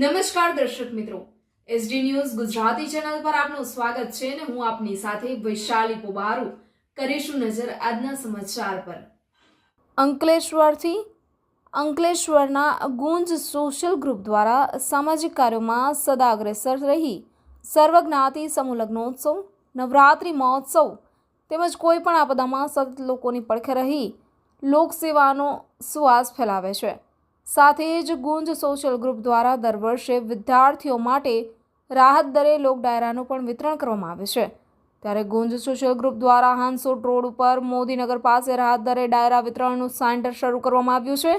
નમસ્કાર દર્શક મિત્રો. એસડી ન્યૂઝ ગુજરાતી ચેનલ પર આપનું સ્વાગત છે અને હું આપની સાથે વૈશાલી પોબારુ કરીશું નજર આજના સમાચાર પર. અંકલેશ્વરથી અંકલેશ્વરના ગુંજ સોશિયલ ગ્રુપ દ્વારા સામાજિક કાર્યોમાં સદા અગ્રેસર રહી. સર્વજ્ઞાતિ સમૂહ લગ્નોત્સવ, નવરાત્રિ મહોત્સવ તેમજ કોઈ પણ આપદામાં સતત લોકોની પડખે રહી. લોકસેવાનો સુવાસ ફેલાવે છે. સાથે જ ગુંજ સોશિયલ ગ્રુપ દ્વારા દર વર્ષે વિદ્યાર્થીઓ માટે રાહત દરે લોક ડાયરાનું પણ વિતરણ કરવામાં આવે છે. ત્યારે ગુંજ સોશિયલ ગ્રુપ દ્વારા હાંસોટ રોડ ઉપર મોદીનગર પાસે રાહત દરે ડાયરા વિતરણનું સેન્ટર શરૂ કરવામાં આવ્યું છે,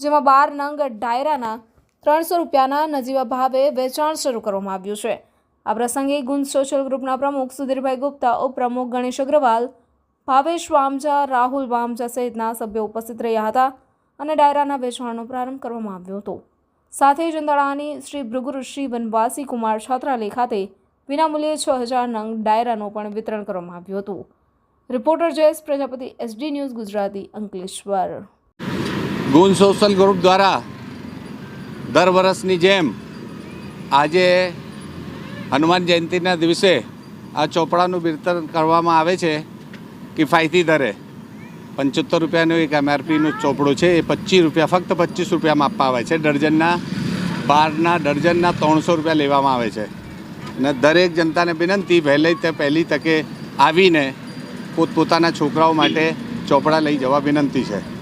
જેમાં બાર નંગ ડાયરાના ત્રણસો રૂપિયાના નજીવા ભાવે વેચાણ શરૂ કરવામાં આવ્યું છે. આ પ્રસંગે ગુંજ સોશિયલ ગ્રુપના પ્રમુખ સુધીરભાઈ ગુપ્તા, ઉપપ્રમુખ ગણેશ અગ્રવાલ, ભાવેશ વામજા, રાહુલ વામજા સહિતના સભ્યો ઉપસ્થિત રહ્યા હતા. અને ડાયરાના વેચાણનો પ્રારંભ કરવામાં આવ્યો હતો. સાથે જ શ્રી ભૃગુ ઋષિ વનવાસી કુમાર છાત્રાલય ખાતે વિનામૂલ્યે છ હજાર નંગ ડાયરાનું પણ વિતરણ કરવામાં આવ્યું હતું. Reporter Jayesh, Prajapati, SD news Gujarati, Ankleshwar. ગુણ સોશિયલ ગ્રુપ દ્વારા દર વર્ષની જેમ આજે હનુમાન જયંતિના દિવસે આ ચોપડાનું વિતરણ કરવામાં આવે છે, કિફાયતી દરે. પંચોતેર રૂપિયાનું એક એમઆરપીનું ચોપડું છે, એ પચીસ રૂપિયા, ફક્ત પચીસ રૂપિયામાં આપવા આવે છે. ડર્જનના, બારના ડર્જનના ત્રણસો રૂપિયા લેવામાં આવે છે. અને દરેક જનતાને વિનંતી, વહેલી તે, પહેલી તકે આવીને પોતપોતાના છોકરાઓ માટે ચોપડા લઈ જવા વિનંતી છે.